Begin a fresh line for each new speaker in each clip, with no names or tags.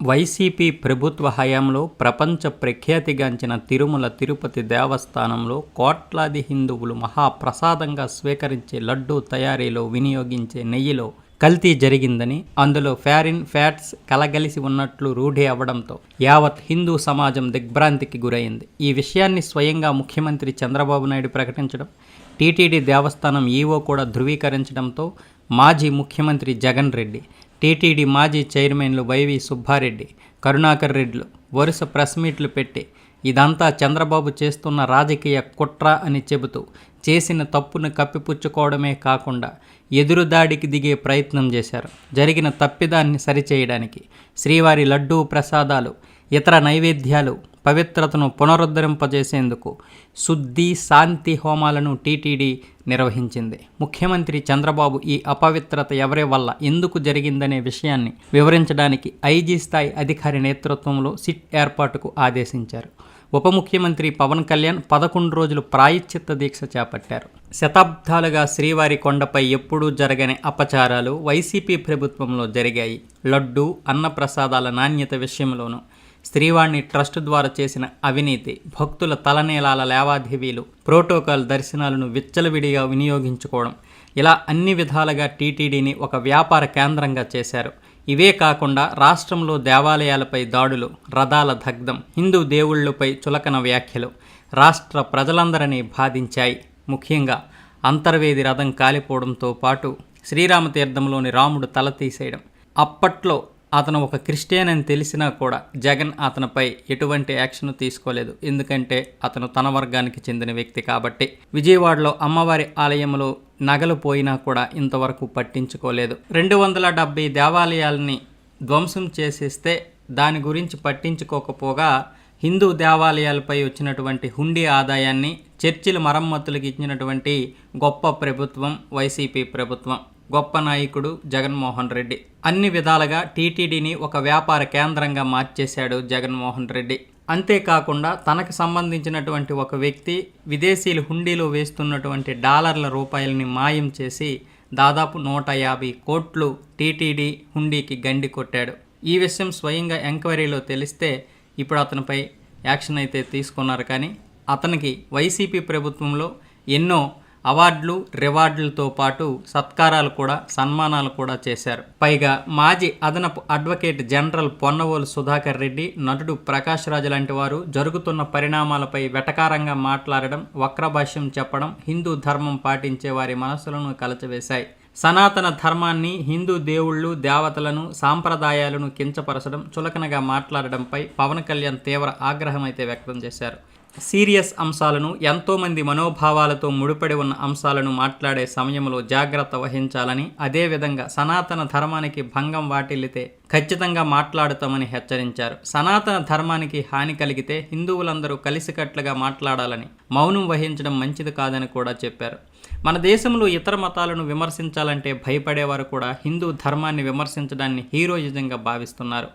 YCP ప్రభుత్వ హయాంలో ప్రపంచ ప్రఖ్యాతిగాంచిన తిరుమల తిరుపతి దేవస్థానంలో కోట్లాది హిందువులు మహాప్రసాదంగా స్వీకరించే లడ్డూ తయారీలో వినియోగించే నెయ్యిలో కల్తీ జరిగిందని అందులో ఫ్యారిన్ ఫ్యాట్స్ కలగలిసి ఉన్నట్లు రూఢి అవ్వడంతో యావత్ హిందూ సమాజం దిగ్భ్రాంతికి గురైంది. ఈ విషయాన్ని స్వయంగా ముఖ్యమంత్రి చంద్రబాబు నాయుడు ప్రకటించడం టీటీడీ దేవస్థానం ఈవో కూడా ధృవీకరించడంతో మాజీ ముఖ్యమంత్రి జగన్ రెడ్డి టీటీడీ మాజీ చైర్మన్లు వైవి సుబ్బారెడ్డి కరుణాకర్ రెడ్డిలు వరుస ప్రెస్ మీట్లు పెట్టి ఇదంతా చంద్రబాబు చేస్తున్న రాజకీయ కుట్ర అని చెబుతూ చేసిన తప్పును కప్పిపుచ్చుకోవడమే కాకుండా ఎదురుదాడికి దిగే ప్రయత్నం చేశారు. జరిగిన తప్పిదాన్ని సరిచేయడానికి శ్రీవారి లడ్డూ ప్రసాదాలు ఇతర నైవేద్యాలు పవిత్రతను పునరుద్ధరింపజేసేందుకు శుద్ధి శాంతి హోమాలను టీటీడీ నిర్వహించింది. ముఖ్యమంత్రి చంద్రబాబు ఈ అపవిత్రత ఎవరి వల్ల ఎందుకు జరిగిందనే విషయాన్ని వివరించడానికి ఐజీ స్థాయి అధికారి నేతృత్వంలో సిట్ ఏర్పాటుకు ఆదేశించారు. ఉప ముఖ్యమంత్రి పవన్ కళ్యాణ్ పదకొండు రోజులు ప్రాయశ్చిత్త దీక్ష చేపట్టారు. శతాబ్దాలుగా శ్రీవారి కొండపై ఎప్పుడూ జరగని అపచారాలు వైసీపీ ప్రభుత్వంలో జరిగాయి. లడ్డు అన్నప్రసాదాల నాణ్యత విషయంలోనూ శ్రీవాణి ట్రస్ట్ ద్వారా చేసిన అవినీతి భక్తుల తలనీలాల లావాదేవీలు ప్రోటోకాల్ దర్శనాలను విచ్చలవిడిగా వినియోగించుకోవడం ఇలా అన్ని విధాలుగా టీటీడీని ఒక వ్యాపార కేంద్రంగా చేశారు. ఇవే కాకుండా రాష్ట్రంలో దేవాలయాలపై దాడులు రథాల దగ్ధం హిందూ దేవుళ్ళపై చులకన వ్యాఖ్యలు రాష్ట్ర ప్రజలందరినీ బాధించాయి. ముఖ్యంగా అంతర్వేది రథం కాలిపోవడంతో పాటు శ్రీరామతీర్థంలోని రాముడు తల తీసేయడం. అప్పట్లో అతను ఒక క్రిస్టియన్ అని తెలిసినా కూడా జగన్ అతనిపై ఎటువంటి యాక్షన్ తీసుకోలేదు. ఎందుకంటే అతను తన వర్గానికి చెందిన వ్యక్తి కాబట్టి. విజయవాడలో అమ్మవారి ఆలయంలో నగలు పోయినా కూడా ఇంతవరకు పట్టించుకోలేదు. రెండు వందల డెబ్బై దేవాలయాల్ని ధ్వంసం చేసేస్తే దాని గురించి పట్టించుకోకపోగా హిందూ దేవాలయాలపై వచ్చినటువంటి హుండీ ఆదాయాన్ని చర్చిల మరమ్మతులకు ఇచ్చినటువంటి గొప్ప ప్రభుత్వం వైసీపీ ప్రభుత్వం గొప్ప నాయకుడు జగన్మోహన్ రెడ్డి. అన్ని విధాలుగా టీటీడీని ఒక వ్యాపార కేంద్రంగా మార్చేశాడు జగన్మోహన్ రెడ్డి. అంతేకాకుండా తనకు సంబంధించినటువంటి ఒక వ్యక్తి విదేశీయులు హుండీలో వేస్తున్నటువంటి డాలర్ల రూపాయలని మాయం చేసి దాదాపు నూట యాభై కోట్లు టీటీడీ హుండీకి గండి కొట్టాడు. ఈ విషయం స్వయంగా ఎంక్వైరీలో తెలిస్తే ఇప్పుడు అతనిపై యాక్షన్ అయితే తీసుకున్నారు కానీ అతనికి వైసీపీ ప్రభుత్వంలో ఎన్నో అవార్డులు రివార్డులతో పాటు సత్కారాలు కూడా సన్మానాలు కూడా చేశారు. పైగా మాజీ అదనపు అడ్వకేట్ జనరల్ పొన్నవోలు సుధాకర్ రెడ్డి నటుడు ప్రకాష్ రాజు లాంటి వారు జరుగుతున్న పరిణామాలపై వెటకారంగా మాట్లాడడం వక్రభాష్యం చెప్పడం హిందూ ధర్మం పాటించే వారి మనసులను కలచవేశాయి. సనాతన ధర్మాన్ని హిందూ దేవుళ్ళు దేవతలను సాంప్రదాయాలను కించపరచడం చులకనగా మాట్లాడడంపై పవన్ కళ్యాణ్ తీవ్ర ఆగ్రహం అయితే వ్యక్తం చేశారు. సీరియస్ అంశాలను ఎంతోమంది మనోభావాలతో ముడిపడి ఉన్న అంశాలను మాట్లాడే సమయంలో జాగ్రత్త వహించాలని అదేవిధంగా సనాతన ధర్మానికి భంగం వాటిల్లితే ఖచ్చితంగా మాట్లాడుతామని హెచ్చరించారు. సనాతన ధర్మానికి హాని కలిగితే హిందువులందరూ కలిసికట్లుగా మాట్లాడాలని మౌనం వహించడం మంచిది కాదని కూడా చెప్పారు. మన దేశంలో ఇతర మతాలను విమర్శించాలంటే భయపడేవారు కూడా హిందూ ధర్మాన్ని విమర్శించడాన్ని హీరోయిజంగా భావిస్తున్నారు.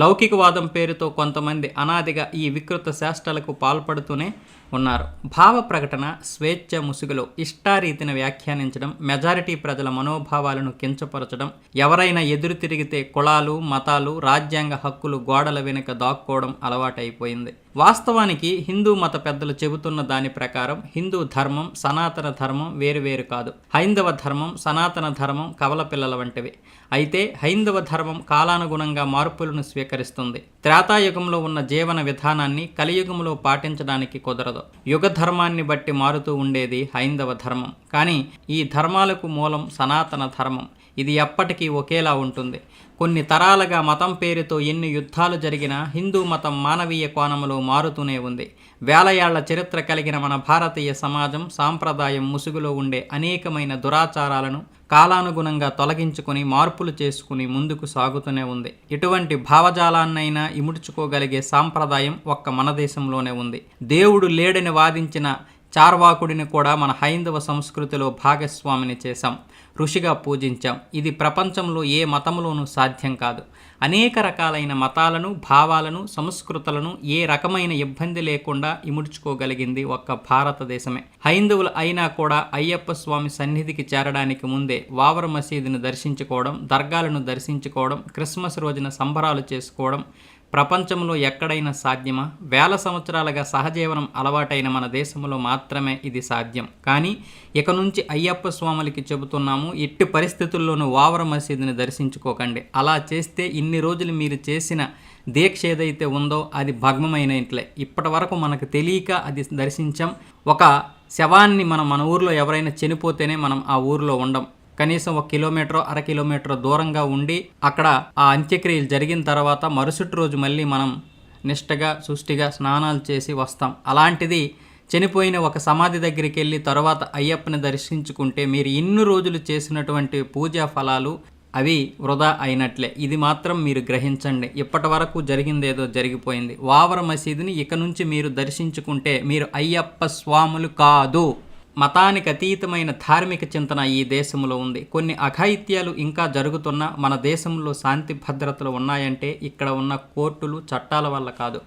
లౌకికవాదం పేరుతో కొంతమంది అనాదిగా ఈ వికృత శాస్త్రాలకు పాల్పడుతూనే ఉన్నారు. భావ ప్రకటన స్వేచ్ఛ ముసుగులో ఇష్టారీతిని వ్యాఖ్యానించడం మెజారిటీ ప్రజల మనోభావాలను కించపరచడం ఎవరైనా ఎదురు తిరిగితే కులాలు మతాలు రాజ్యాంగ హక్కులు గోడల వెనుక దాక్కోవడం అలవాటైపోయింది. వాస్తవానికి హిందూ మత పెద్దలు చెబుతున్న దాని ప్రకారం హిందూ ధర్మం సనాతన ధర్మం వేరువేరు కాదు. హైందవ ధర్మం సనాతన ధర్మం కవల పిల్లల వంటివి. అయితే హైందవ ధర్మం కాలానుగుణంగా మార్పులను స్వీకరిస్తుంది. త్రేతాయుగంలో ఉన్న జీవన విధానాన్ని కలియుగంలో పాటించడానికి కుదరదు. యుగ ధర్మాన్ని బట్టి మారుతూ ఉండేది హైందవ ధర్మం. కానీ ఈ ధర్మాలకు మూలం సనాతన ధర్మం. ఇది ఎప్పటికీ ఒకేలా ఉంటుంది. కొన్ని తరాలుగా మతం పేరుతో ఎన్ని యుద్ధాలు జరిగినా హిందూ మతం మానవీయ కోణంలో మారుతూనే ఉంది. వేల ఏళ్ళ చరిత్ర కలిగిన మన భారతీయ సమాజం సాంప్రదాయం ముసుగులో ఉండే అనేకమైన దురాచారాలను కాలానుగుణంగా తొలగించుకొని మార్పులు చేసుకుని ముందుకు సాగుతూనే ఉంది. ఇటువంటి భావజాలాన్నైనా ఇముడ్చుకోగలిగే సాంప్రదాయం ఒక్క మన దేశంలోనే ఉంది. దేవుడు లేడని వాదించిన చార్వాకుడిని కూడా మన హైందవ సంస్కృతిలో భాగస్వామిని చేశాం. ఋషిగా పూజించాం. ఇది ప్రపంచంలో ఏ మతంలోనూ సాధ్యం కాదు. అనేక రకాలైన మతాలను భావాలను సంస్కృతులను ఏ రకమైన ఇబ్బంది లేకుండా ఇముడ్చుకోగలిగింది ఒక్క భారతదేశమే. హైందవులు అయినా కూడా అయ్యప్ప స్వామి సన్నిధికి చేరడానికి ముందే వావర మసీదును దర్శించుకోవడం దర్గాలను దర్శించుకోవడం క్రిస్మస్ రోజున సంబరాలు చేసుకోవడం ప్రపంచంలో ఎక్కడైనా సాధ్యమా? వేల సంవత్సరాలుగా సహజీవనం అలవాటైన మన దేశంలో మాత్రమే ఇది సాధ్యం. కానీ ఇక నుంచి అయ్యప్ప స్వాములకి చెబుతున్నాము ఎట్టి పరిస్థితుల్లోనూ వావర మసీదుని దర్శించుకోకండి. అలా చేస్తే ఇన్ని రోజులు మీరు చేసిన దీక్ష ఏదైతే ఉందో అది భగ్మమైన ఇంట్లే. ఇప్పటి వరకు మనకు తెలియక అది దర్శించాం. ఒక శవాన్ని మనం మన ఊర్లో ఎవరైనా చనిపోతేనే మనం ఆ ఊరిలో ఉండం. కనీసం ఒక కిలోమీటర్ అర కిలోమీటర్ దూరంగా ఉండి అక్కడ ఆ అంత్యక్రియలు జరిగిన తర్వాత మరుసటి రోజు మళ్ళీ మనం నిష్టగా సుష్టిగా స్నానాలు చేసి వస్తాం. అలాంటిది చనిపోయిన ఒక సమాధి దగ్గరికి వెళ్ళి తర్వాత అయ్యప్పని దర్శించుకుంటే మీరు ఇన్ని రోజులు చేసినటువంటి పూజా ఫలాలు అవి వృధా అయినట్లే. ఇది మాత్రం మీరు గ్రహించండి. ఇప్పటి వరకు జరిగిందేదో జరిగిపోయింది. వావర మసీదుని ఇక నుంచి మీరు దర్శించుకుంటే మీరు అయ్యప్ప స్వాములు కాదు. మతానికి అతీతమైన ధార్మిక చింతన ఈ దేశంలో ఉంది. కొన్ని అఘాయిత్యాలు ఇంకా జరుగుతున్న మన దేశంలో శాంతి భద్రతలు ఉన్నాయంటే ఇక్కడ ఉన్న కోర్టులు చట్టాల వల్ల కాదు.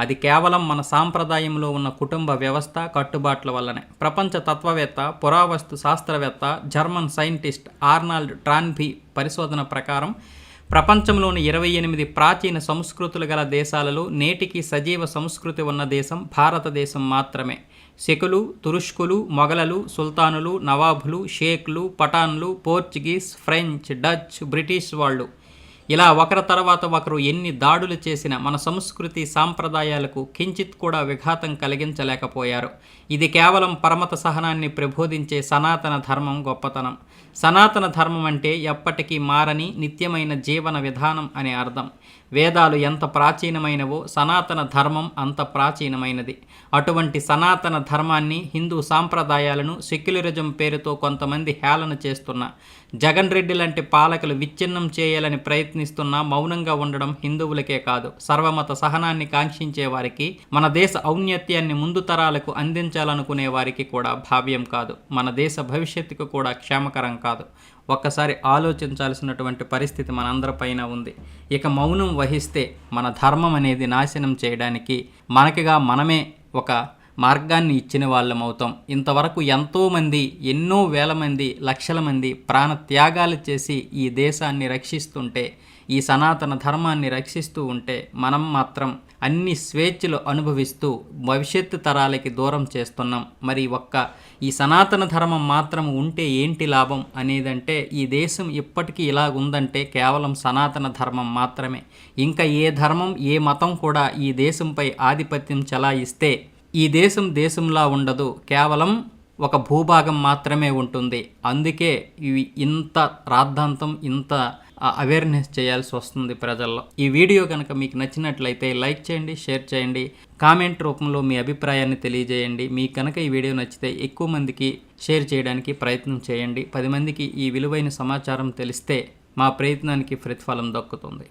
అది కేవలం మన సాంప్రదాయంలో ఉన్న కుటుంబ వ్యవస్థ కట్టుబాట్ల వల్లనే. ప్రపంచ తత్వవేత్త పురావస్తు శాస్త్రవేత్త జర్మన్ సైంటిస్ట్ ఆర్నాల్డ్ ట్రాన్భీ పరిశోధన ప్రకారం ప్రపంచంలోని ఇరవై ఎనిమిది ప్రాచీన సంస్కృతులు గల దేశాలలో నేటికి సజీవ సంస్కృతి ఉన్న దేశం భారతదేశం మాత్రమే. శకులు తురుష్కులు మొఘలలు సుల్తానులు నవాబులు షేక్లు పఠాన్లు పోర్చుగీస్ ఫ్రెంచ్ డచ్ బ్రిటిష్ వాళ్ళు. ఇలా ఒకరి తర్వాత ఒకరు ఎన్ని దాడులు చేసినా మన సంస్కృతి సాంప్రదాయాలకు కించిత్ కూడా విఘాతం కలిగించలేకపోయారు. ఇది కేవలం పరమత సహనాన్ని ప్రబోధించే సనాతన ధర్మం గొప్పతనం. సనాతన ధర్మం అంటే ఎప్పటికీ మారని నిత్యమైన జీవన విధానం అనే అర్థం. వేదాలు ఎంత ప్రాచీనమైనవో సనాతన ధర్మం అంత ప్రాచీనమైనది. అటువంటి సనాతన ధర్మాన్ని హిందూ సాంప్రదాయాలను సెక్యులరిజం పేరుతో కొంతమంది హేళన చేస్తున్న. జగన్ రెడ్డి లాంటి పాలకులు విచ్ఛిన్నం చేయాలని ప్రయత్నిస్తున్నా మౌనంగా ఉండడం హిందువులకే కాదు. సర్వమత సహనాన్ని కాంక్షించే వారికి మన దేశ ఔన్నత్యాన్ని ముందు తరాలకు అందించాలనుకునే వారికి కూడా భావ్యం కాదు. మన దేశ భవిష్యత్తుకు కూడా క్షేమకరం కాదు. ఒక్కసారి ఆలోచించాల్సినటువంటి పరిస్థితి మనందరిపైన ఉంది. ఇక మౌనం వహిస్తే మన ధర్మం అనేది నాశనం చేయడానికి మనకిగా మనమే ఒక మార్గాన్ని ఇచ్చిన వాళ్ళం అవుతాం ఇంతవరకు ఎంతోమంది ఎన్నో వేల మంది లక్షల మంది ప్రాణ త్యాగాలు చేసి ఈ దేశాన్ని రక్షిస్తుంటే ఈ సనాతన ధర్మాన్ని రక్షిస్తూ ఉంటే మనం మాత్రం అన్ని స్వేచ్ఛలు అనుభవిస్తూ భవిష్యత్తు తరాలకి దూరం చేస్తున్నాం. మరి ఒక్క ఈ సనాతన ధర్మం మాత్రం ఉంటే ఏంటి లాభం అనేదంటే ఈ దేశం ఇప్పటికీ ఇలా ఉందంటే కేవలం సనాతన ధర్మం మాత్రమే. ఇంకా ఏ ధర్మం ఏ మతం కూడా ఈ దేశంపై ఆధిపత్యం చెలాయిస్తే ఈ దేశం దేశంలా ఉండదు. కేవలం ఒక భూభాగం మాత్రమే ఉంటుంది. అందుకే ఇవి ఇంత రాద్ధాంతం ఇంత అవేర్నెస్ చేయాల్సి వస్తుంది ప్రజల్లో. ఈ వీడియో కనుక మీకు నచ్చినట్లయితే లైక్ చేయండి షేర్ చేయండి. కామెంట్ రూపంలో మీ అభిప్రాయాన్ని తెలియజేయండి. మీకు కనుక ఈ వీడియో నచ్చితే ఎక్కువ మందికి షేర్ చేయడానికి ప్రయత్నం చేయండి. పది మందికి ఈ విలువైన సమాచారం తెలిస్తే మా ప్రయత్నానికి ప్రతిఫలం దక్కుతుంది.